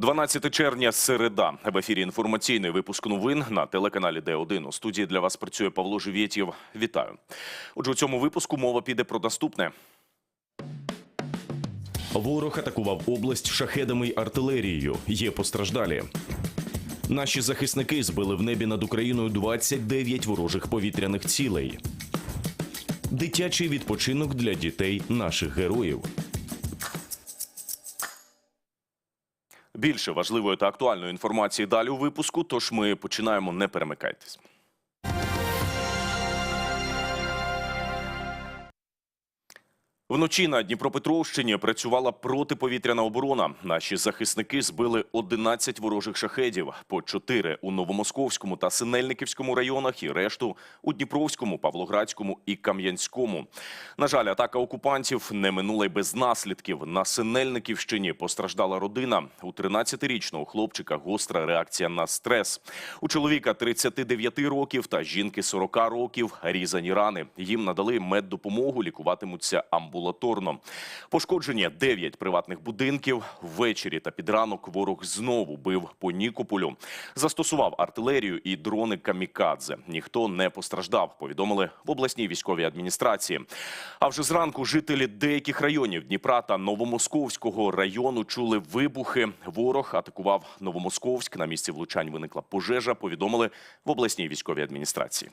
12 червня, середа. В ефірі інформаційний випуск новин на телеканалі Д1. У студії для вас працює Павло Живєтєв. Вітаю. Отже, у цьому випуску мова піде про наступне. Ворог атакував область шахедами й артилерією. Є постраждалі. Наші захисники збили в небі над Україною 29 ворожих повітряних цілей. Дитячий відпочинок для дітей наших героїв. Більше важливої та актуальної інформації далі у випуску. Тож ми починаємо. Не перемикайтесь. Вночі на Дніпропетровщині працювала протиповітряна оборона. Наші захисники збили 11 ворожих шахедів, по 4 у Новомосковському та Синельниківському районах і решту у Дніпровському, Павлоградському і Кам'янському. На жаль, атака окупантів не минула й без наслідків. На Синельниківщині постраждала родина. У 13-річного хлопчика гостра реакція на стрес. У чоловіка 39 років та жінки 40 років різані рани. Їм надали меддопомогу, лікуватимуться амбулаторно. Пошкоджені 9 приватних будинків. Ввечері та під ранок ворог знову бив по Нікополю. Застосував артилерію і дрони камікадзе. Ніхто не постраждав, повідомили в обласній військовій адміністрації. А вже зранку жителі деяких районів Дніпра та Новомосковського району чули вибухи. Ворог атакував Новомосковськ. На місці влучань виникла пожежа. Повідомили в обласній військовій адміністрації.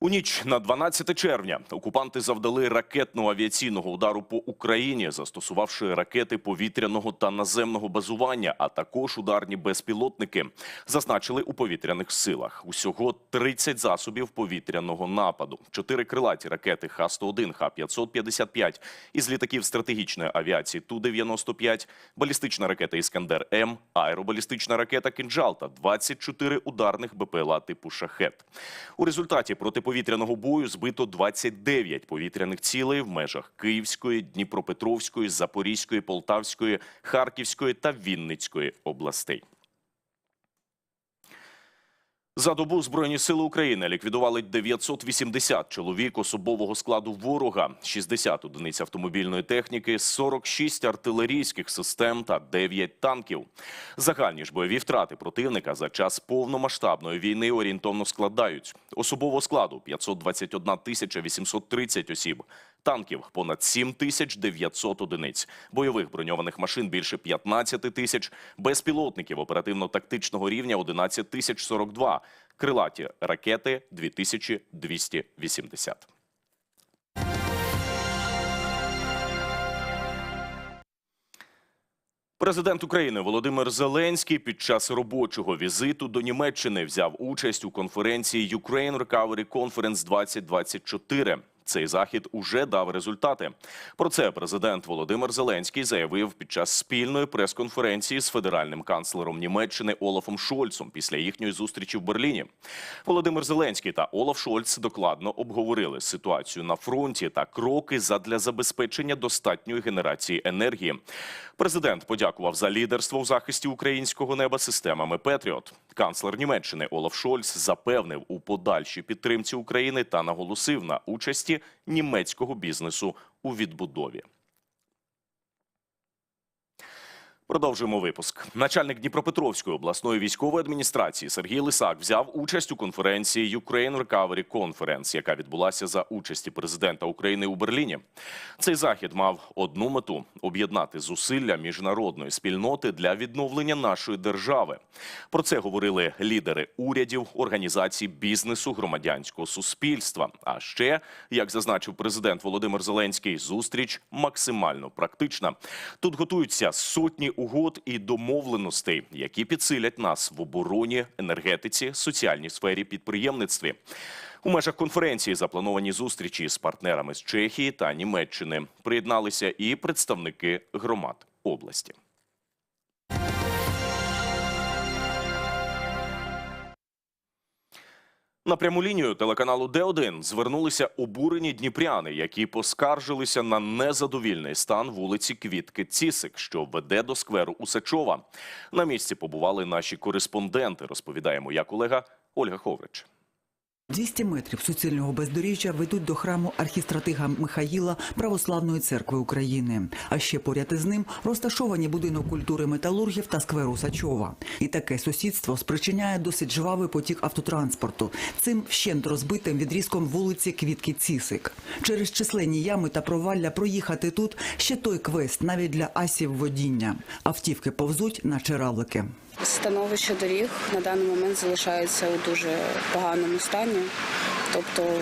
У ніч на 12 червня окупанти завдали ракетного авіаційного удару по Україні, застосувавши ракети повітряного та наземного базування, а також ударні безпілотники. Зазначили у повітряних силах. Усього 30 засобів повітряного нападу, 4 крилаті ракети Х-101, Х-555 із літаків стратегічної авіації Ту-95, балістична ракета Іскандер-М, аеробалістична ракета «Кинджал» та 24 ударних БПЛА типу «Шахет». У результаті протиповітряного бою збито 29 повітряних цілей в межах Київської, Дніпропетровської, Запорізької, Полтавської, Харківської та Вінницької областей. За добу Збройні сили України ліквідували 980 чоловік особового складу ворога, 60 одиниць автомобільної техніки, 46 артилерійських систем та 9 танків. Загальні ж бойові втрати противника за час повномасштабної війни орієнтовно складають особового складу 521 тисяча 830 осіб, танків понад 7 тисяч 900 одиниць, бойових броньованих машин більше 15 тисяч, безпілотників оперативно-тактичного рівня 11 тисяч 42, крилаті ракети 2280. Президент України Володимир Зеленський під час робочого візиту до Німеччини взяв участь у конференції Ukraine Recovery Conference 2024. Цей захід уже дав результати. Про це президент Володимир Зеленський заявив під час спільної прес-конференції з федеральним канцлером Німеччини Олафом Шольцом після їхньої зустрічі в Берліні. Володимир Зеленський та Олаф Шольц докладно обговорили ситуацію на фронті та кроки задля забезпечення достатньої генерації енергії. Президент подякував за лідерство в захисті українського неба системами Петріот. Канцлер Німеччини Олаф Шольц запевнив у подальшій підтримці України та наголосив на участі німецького бізнесу у відбудові. Продовжуємо випуск. Начальник Дніпропетровської обласної військової адміністрації Сергій Лисак взяв участь у конференції Ukraine Recovery Conference, яка відбулася за участі президента України у Берліні. Цей захід мав одну мету об'єднати зусилля міжнародної спільноти для відновлення нашої держави. Про це говорили лідери урядів, організацій бізнесу, громадянського суспільства. А ще, як зазначив президент Володимир Зеленський, зустріч максимально практична. Тут готуються сотні угод і домовленостей, які підсилять нас в обороні, енергетиці, соціальній сфері, підприємництві. У межах конференції заплановані зустрічі з партнерами з Чехії та Німеччини. Приєдналися і представники громад області. На пряму лінію телеканалу Д1 звернулися обурені дніпряни, які поскаржилися на незадовільний стан вулиці Квітки Цісик, що веде до скверу Усачова. На місці побували наші кореспонденти. Розповідає моя колега Ольга Ховрич. 200 метрів суцільного бездоріжжя ведуть до храму архістратига Михаїла Православної церкви України. А ще поряд із ним розташовані будинок культури металургів та сквер Усачова. І таке сусідство спричиняє досить жвавий потік автотранспорту. Цим вщент розбитим відрізком вулиці Квітки Цісик. Через численні ями та провалля проїхати тут ще той квест навіть для асів водіння. Автівки повзуть, наче равлики. Становище доріг на даний момент залишається у дуже поганому стані. Тобто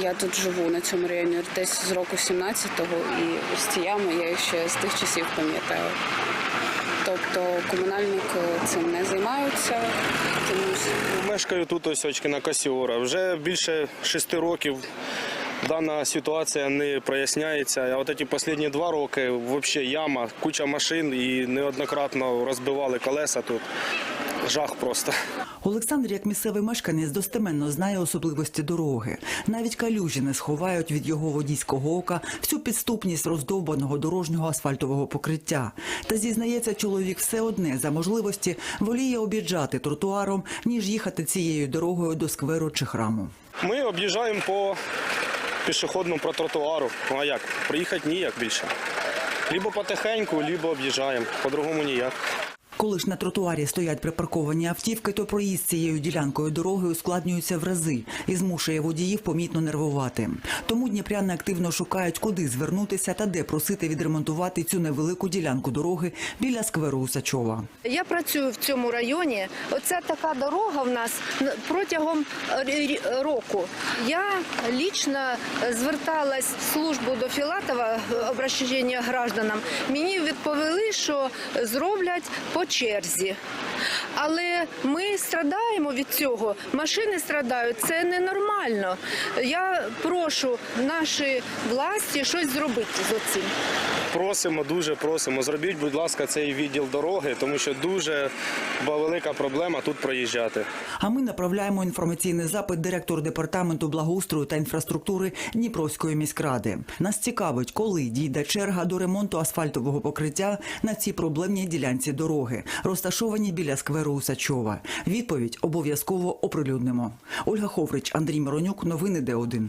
я тут живу на цьому районі десь з року 17-го, і ось ці ями я їх ще з тих часів пам'ятаю. Тобто комунальник е, цим не займаються. Чомусь Мешкаю тут ось очки на Касіора. Вже більше шести років дана ситуація не проясняється. А от ці останні два роки взагалі яма, куча машин і неоднократно розбивали колеса тут. Жах просто. Олександр, як місцевий мешканець, достеменно знає особливості дороги. Навіть калюжі не сховають від його водійського ока всю підступність роздовбаного дорожнього асфальтового покриття. Та зізнається, чоловік все одне за можливості воліє об'їжджати тротуаром, ніж їхати цією дорогою до скверу чи храму. Ми об'їжджаємо по пішохідному про тротуару. Ну а як? Приїхати ніяк більше. Лібо потихеньку, либо об'їжджаємо. По-другому ніяк. Коли ж на тротуарі стоять припарковані автівки, то проїзд цією ділянкою дороги ускладнюється в рази і змушує водіїв помітно нервувати. Тому дніпряни активно шукають, куди звернутися та де просити відремонтувати цю невелику ділянку дороги біля скверу Усачова. Я працюю в цьому районі. Оця така дорога в нас протягом е, року. Я лічно зверталась в службу до Філатова е, обращення гражданам. Мені відповіли, що зроблять по черзі. Але ми страдаємо від цього. Машини страдають. Це ненормально. Я прошу наші власті щось зробити з цим. Просимо, дуже просимо. Зробіть, будь ласка, цей відділ дороги, тому що дуже велика проблема тут проїжджати. А ми направляємо інформаційний запит директору департаменту благоустрою та інфраструктури Дніпровської міськради. Нас цікавить, коли дійде черга до ремонту асфальтового покриття на цій проблемній ділянці дороги, розташованій біля скверу Усачова. Відповідь обов'язково оприлюднимо. Ольга Ховрич, Андрій Миронюк, новини Д1.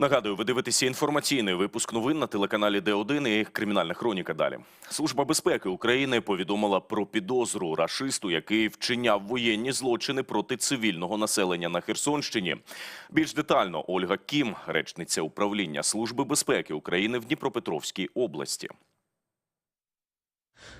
Нагадую, ви дивитеся інформаційний випуск новин на телеканалі Д1 і Кримінальна хроніка. Далі служба безпеки України повідомила про підозру рашисту, який вчиняв воєнні злочини проти цивільного населення на Херсонщині. Більш детально Ольга Кім, речниця управління служби безпеки України в Дніпропетровській області.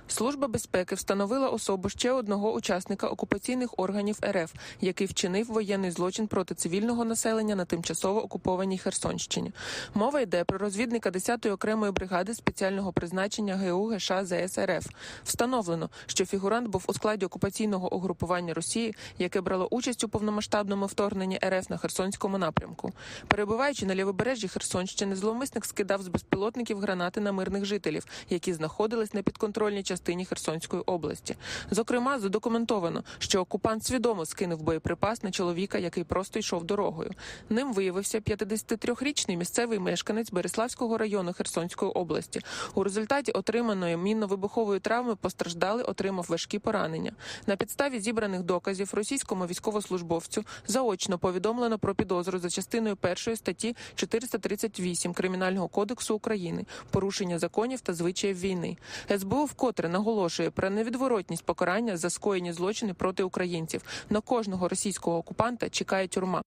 Служба безпеки встановила особу ще одного учасника окупаційних органів РФ, який вчинив воєнний злочин проти цивільного населення на тимчасово окупованій Херсонщині. Мова йде про розвідника 10-ї окремої бригади спеціального призначення ГУ ГШ ЗС РФ. Встановлено, що фігурант був у складі окупаційного угрупування Росії, яке брало участь у повномасштабному вторгненні РФ на Херсонському напрямку. Перебуваючи на лівобережжі Херсонщини, зловмисник скидав з безпілотників гранати на мирних жителів, які знаходились на підконтрольній частині Херсонської області. Зокрема, задокументовано, що окупант свідомо скинув боєприпас на чоловіка, який просто йшов дорогою. Ним виявився 53-річний місцевий мешканець Береславського району Херсонської області. У результаті отриманої мінно-вибухової травми постраждалий отримав важкі поранення. На підставі зібраних доказів російському військовослужбовцю заочно повідомлено про підозру за частиною першої статті 438 Кримінального кодексу України порушення законів та звичаїв війни. СБУ вкотре наголошує про невідворотність покарання за скоєні злочини проти українців. На кожного російського окупанта чекає тюрма.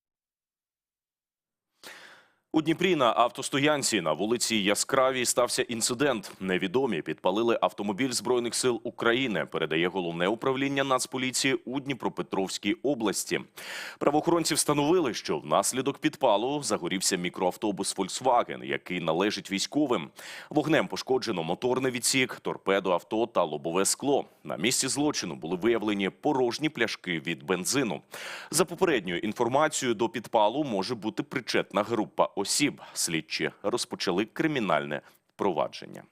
У Дніпрі на автостоянці на вулиці Яскравій стався інцидент. Невідомі підпалили автомобіль збройних сил України. Передає головне управління Нацполіції у Дніпропетровській області. Правоохоронці встановили, що внаслідок підпалу загорівся мікроавтобус Volkswagen, який належить військовим. Вогнем пошкоджено моторний відсік, торпедо авто та лобове скло. На місці злочину були виявлені порожні пляшки від бензину. За попередньою інформацією, до підпалу може бути причетна група осіб. Слідчі розпочали кримінальне провадження.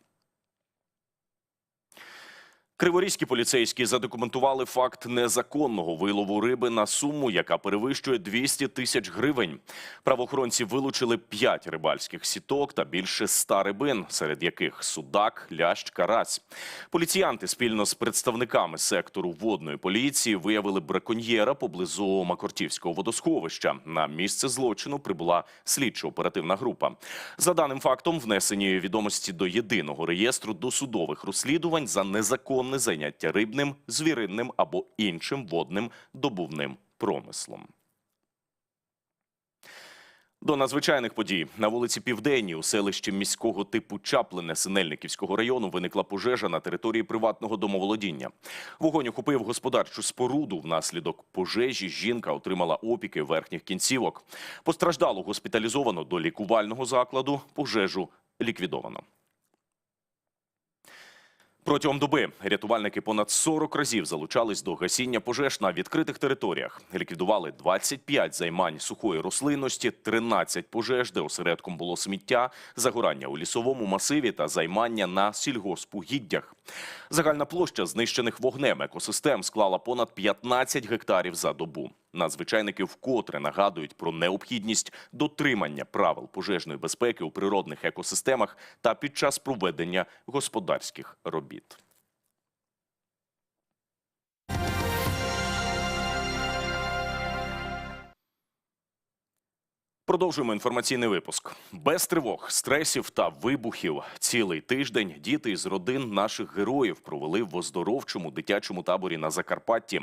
Криворізькі поліцейські задокументували факт незаконного вилову риби на суму, яка перевищує 200 тисяч гривень. Правоохоронці вилучили 5 рибальських сіток та більше 100 рибин, серед яких судак, лящ, карась. Поліціянти спільно з представниками сектору водної поліції виявили браконьєра поблизу Макортівського водосховища. На місце злочину прибула слідчо-оперативна група. За даним фактом, внесені відомості до єдиного реєстру досудових розслідувань за незаконне заняття рибним, звіринним або іншим водним добувним промислом. До надзвичайних подій на вулиці Південній у селищі міського типу Чаплине Синельниківського району виникла пожежа на території приватного домоволодіння. Вогонь охопив господарчу споруду. Внаслідок пожежі жінка отримала опіки верхніх кінцівок. Постраждалу госпіталізовано до лікувального закладу. Пожежу ліквідовано. Протягом доби рятувальники понад 40 разів залучались до гасіння пожеж на відкритих територіях. Ліквідували 25 займань сухої рослинності, 13 пожеж, де осередком було сміття, загорання у лісовому масиві та займання на сільгоспугіддях. Загальна площа знищених вогнем екосистем склала понад 15 гектарів за добу. Надзвичайники вкотре нагадують про необхідність дотримання правил пожежної безпеки у природних екосистемах та під час проведення господарських робіт. Продовжуємо інформаційний випуск. Без тривог, стресів та вибухів цілий тиждень діти із родин наших героїв провели в оздоровчому дитячому таборі на Закарпатті.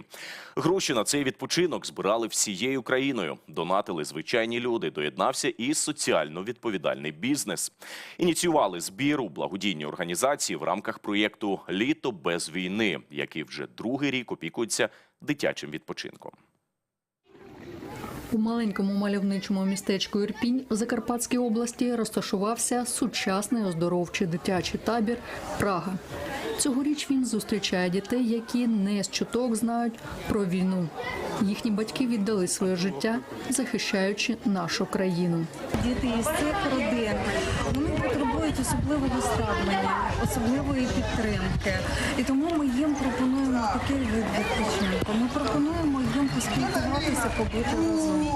Гроші на цей відпочинок збирали всією країною. Донатили звичайні люди. Доєднався і соціально відповідальний бізнес. Ініціювали збір у благодійній організації в рамках проєкту Літо без війни, який вже другий рік опікується дитячим відпочинком. У маленькому мальовничому містечку Ірпінь в Закарпатській області розташувався сучасний оздоровчий дитячий табір Прага. Цьогоріч він зустрічає дітей, які не з чуток знають про війну. Їхні батьки віддали своє життя, захищаючи нашу країну. Діти із цих родин вони потребують особливого ставлення, особливої підтримки. І тому ми їм пропонуємо такий вид відпочинку. Ми пропонуємо їм поспілкуватися, побути разом.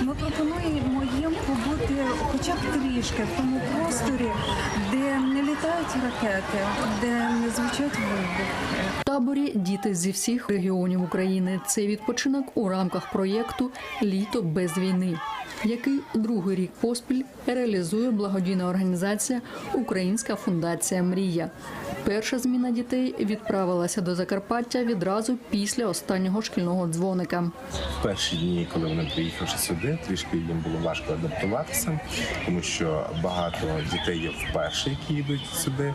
Ми пропонуємо їм побути хоча б трішки в тому просторі, де не літають ракети, де не звучать вибухи. В таборі діти зі всіх регіонів України. Це відпочинок у рамках проєкту Літо без війни, який другий рік поспіль реалізує благодійна організація Українська фундація Мрія. Перша зміна дітей відправилася до Закарпаття відразу після останнього шкільного дзвоника. В перші дні, коли вони приїхавши сюди, трішки їм було важко адаптуватися, тому що багато дітей є вперше, які йдуть сюди.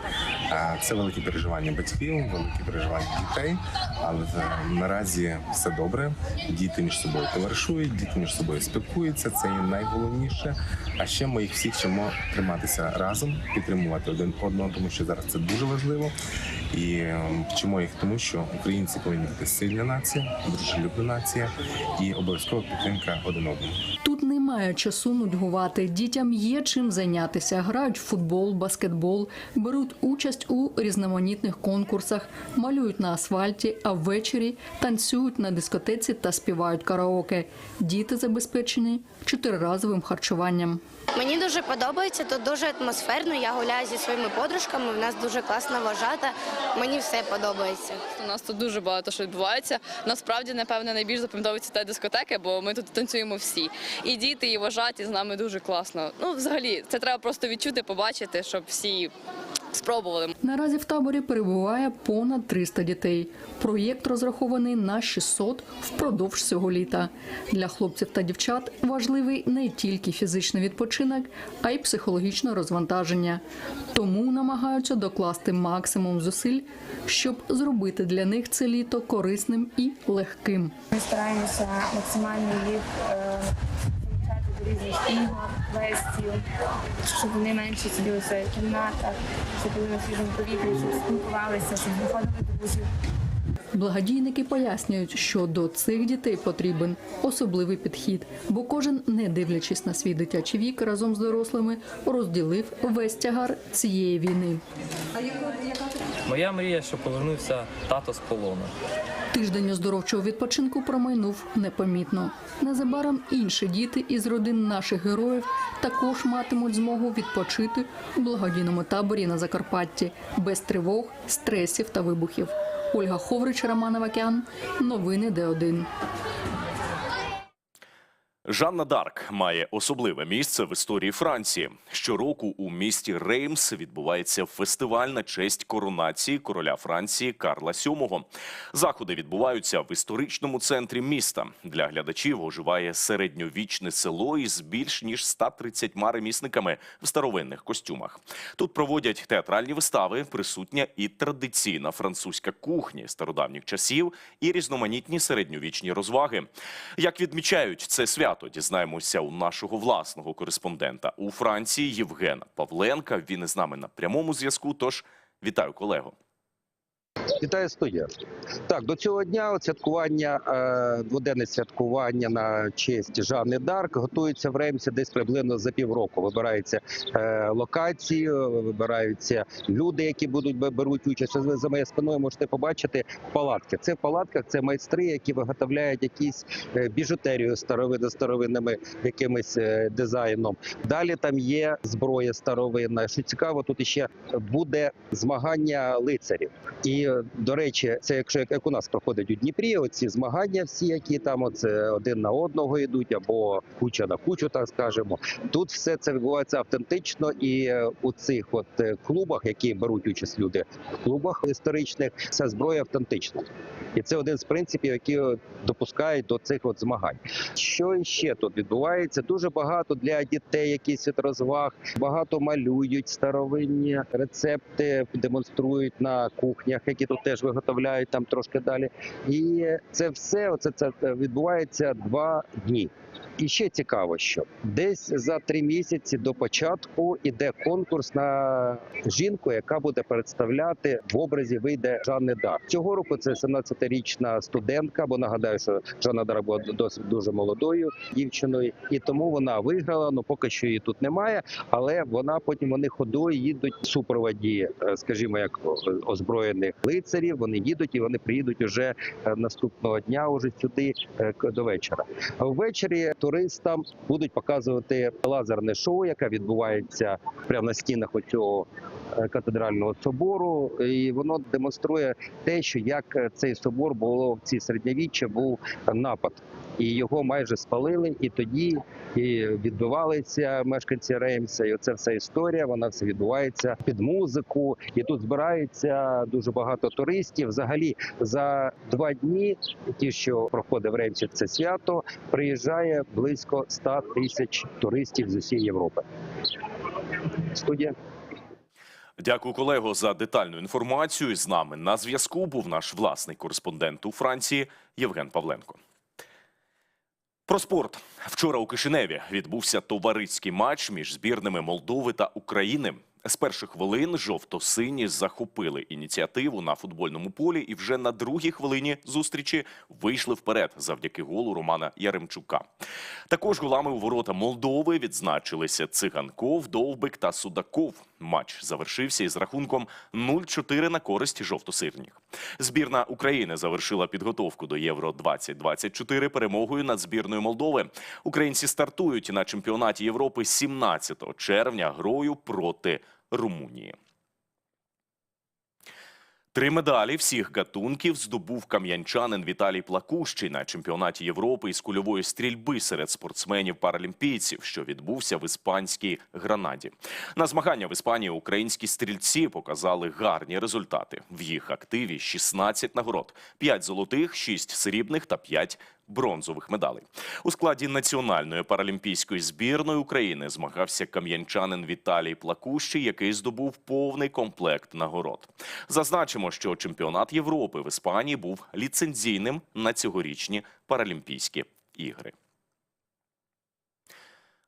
Це великі переживання батьків, великі переживання дітей. Але е, наразі все добре. Діти між собою товаришують, діти між собою спілкуються. Це є найголовніше. А ще ми їх всіх вчимо триматися разом, підтримувати один одного, тому що зараз це дуже важливо. І вчимо їх тому, що українці повинні бути сильна нація, дружелюбна нація і обов'язкова підтримка один одному. Тут немає часу нудьгувати. Дітям є чим зайнятися. Грають в футбол, баскетбол, беруть участь у різноманітних конкурсах, малюють на асфальті, а ввечері танцюють на дискотеці та співають караоке. Діти забезпечені чотириразовим харчуванням. Мені дуже подобається, тут дуже атмосферно. Я гуляю зі своїми подружками. В нас дуже класна вважата. Мені все подобається. У нас тут дуже багато що відбувається. Насправді, напевне, найбільш запам'ятовується та дискотеки, бо ми тут танцюємо всі. І діти, і вважаті з нами дуже класно. Ну, взагалі, це треба просто відчути, побачити, щоб всі спробували. Наразі в таборі перебуває понад 300 дітей. Проєкт розрахований на 600 впродовж цього літа. Для хлопців та дівчат важливий не тільки фізичний відпочинок, а й психологічне розвантаження. Тому намагаються докласти максимум зусиль, щоб зробити для них це літо корисним і легким. Ми стараємося максимально їх е, різних ігор, квестів, щоб вони менше сиділи в своїх кімнатах, щоб були на свіжому повітрі, щоб спілкувалися, щоб знаходили друзів. Благодійники пояснюють, що до цих дітей потрібен особливий підхід, бо кожен, не дивлячись на свій дитячий вік, разом з дорослими розділив весь тягар цієї війни. Моя мрія, щоб повернувся тато з полону. Тиждень оздоровчого відпочинку промайнув непомітно. Незабаром інші діти із родин наших героїв також матимуть змогу відпочити у благодійному таборі на Закарпатті без тривог, стресів та вибухів. Ольга Ховрич, Роман Авакян. Новини Д1. Жанна Дарк має особливе місце в історії Франції. Щороку у місті Реймс відбувається фестиваль на честь коронації короля Франції Карла VII. Заходи відбуваються в історичному центрі міста. Для глядачів оживає середньовічне село із більш ніж 130 ремісниками в старовинних костюмах. Тут проводять театральні вистави, присутня і традиційна французька кухня стародавніх часів, і різноманітні середньовічні розваги. Як відмічають це свято, дізнаємося у нашого власного кореспондента у Франції Євгена Павленка. Він із нами на прямому зв'язку. Тож вітаю колего. Вітаю студія. Так, до цього дня святкування, е, дводенне святкування на честь Жанни Дарк готується в Ремсі десь приблизно за півроку. Вибираються е, локації, вибираються люди, які будуть беруть участь. Ви за моєю спиною можете побачити палатки. Це в палатках це майстри, які виготовляють якісь е, біжутерію старовини старовинними якимось е, дизайном. Далі там є зброя старовинна. Що цікаво, тут іще буде змагання лицарів. І до речі, це якщо як, у нас проходить у Дніпрі, оці змагання, всі, які там оце один на одного йдуть, або куча на кучу, так скажемо. Тут все це відбувається автентично, і е, у цих от е, клубах, які беруть участь люди в клубах історичних, вся зброя автентична. І це один з принципів, які е, допускають до цих от змагань. Що ще тут відбувається? Дуже багато для дітей якісь от розваг, багато малюють старовинні рецепти, демонструють на кухнях, які тут теж виготовляють там трошки далі. І це все оце це відбувається два дні. І ще цікаво, що десь за три місяці до початку іде конкурс на жінку, яка буде представляти в образі вийде Жанни Дарк. Цього року це 17-річна студентка, бо нагадаю, що Жанна Дарк була досить дуже молодою дівчиною, і тому вона виграла. Ну поки що її тут немає, але вона потім вони ходою їдуть в супроводі, е, скажімо, як озброєних лицарів. Вони їдуть і вони приїдуть уже е, наступного дня, уже сюди е, до вечора. А туристам будуть показувати лазерне шоу, яке відбувається прямо на стінах оцього е, катедрального собору, і воно демонструє те, що як е, цей собор було в ці середньовіччя був напад. І його майже спалили, і тоді і відбивалися мешканці Реймса. І оце вся історія. Вона все відбувається під музику. І тут збирається дуже багато туристів. Взагалі за два дні, ті, що проходить в Реймсі, це свято, приїжджає близько 100 тисяч туристів з усієї Європи. Студія. Дякую, колего, за детальну інформацію. З нами на зв'язку був наш власний кореспондент у Франції Євген Павленко. Про спорт вчора у Кишиневі відбувся товариський матч між збірними Молдови та України. З перших хвилин жовто-сині захопили ініціативу на футбольному полі і вже на другій хвилині зустрічі вийшли вперед завдяки голу Романа Яремчука. Також голами у ворота Молдови відзначилися Циганков, Довбик та Судаков. Матч завершився із рахунком 0-4 на користь жовто-сирніх. Збірна України завершила підготовку до Євро 2024 перемогою над збірною Молдови. Українці стартують на чемпіонаті Європи 17 червня грою проти Румунії. Три медалі всіх гатунків здобув кам'янчанин Віталій Плакущий на чемпіонаті Європи із кульової стрільби серед спортсменів-паралімпійців, що відбувся в іспанській Гранаді. На змагання в Іспанії українські стрільці показали гарні результати. В їх активі 16 нагород, 5 золотих, 6 срібних та 5 бронзових медалей. У складі національної паралімпійської збірної України змагався кам'янчанин Віталій Плакущий, який здобув повний комплект нагород. Зазначимо, що чемпіонат Європи в Іспанії був ліцензійним на цьогорічні Паралімпійські ігри.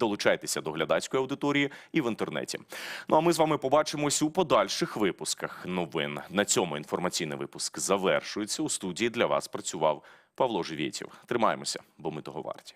Долучайтеся до глядацької аудиторії і в інтернеті. Ну а ми з вами побачимось у подальших випусках новин. На цьому інформаційний випуск завершується. У студії для вас працював Павло Живєтєв. Тримаємося, бо ми того варті.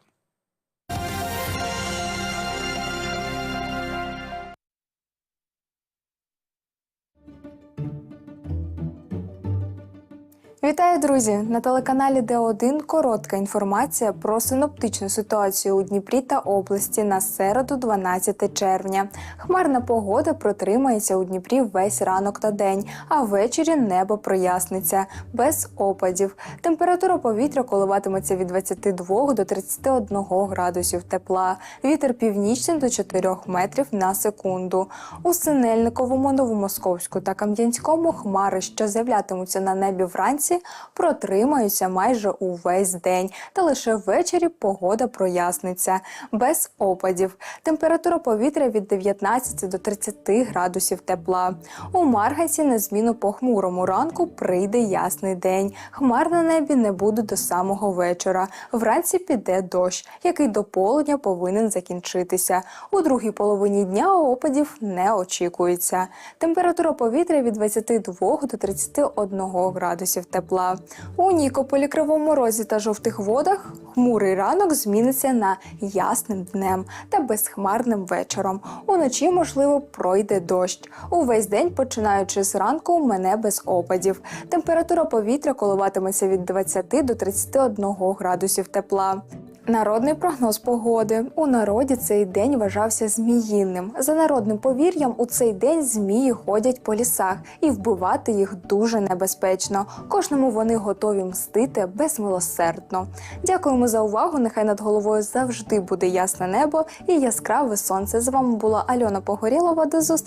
Вітаю, друзі! На телеканалі Д1 коротка інформація про синоптичну ситуацію у Дніпрі та області на середу, 12 червня. Хмарна погода протримається у Дніпрі весь ранок та день, а ввечері небо проясниться без опадів. Температура повітря коливатиметься від 22 до 31 градусів тепла. Вітер північний до 4 метрів на секунду. У Синельниковому, Новомосковську та Кам'янському хмари, що з'являтимуться на небі вранці, протримаються майже увесь день, та лише ввечері погода проясниться без опадів. Температура повітря від 19 до 30 градусів тепла. У Марганці на зміну похмурому ранку прийде ясний день. Хмар на небі не буде до самого вечора. Вранці піде дощ, який до полудня повинен закінчитися. У другій половині дня опадів не очікується. Температура повітря від 22 до 31 градусів тепла. У Нікополі, Кривому Розі та жовтих водах хмурий ранок зміниться на ясним днем та безхмарним вечором. Уночі, можливо, пройде дощ. Увесь день, починаючи з ранку, мене без опадів. Температура повітря коливатиметься від 20 до 31 градусів тепла. Народний прогноз погоди у народі цей день вважався зміїнним. За народним повір'ям, у цей день змії ходять по лісах, і вбивати їх дуже небезпечно. Кожному вони готові мстити безмилосердно. Дякуємо за увагу. Нехай над головою завжди буде ясне небо і яскраве сонце. З вами була Альона Погорєлова. До зустрічі!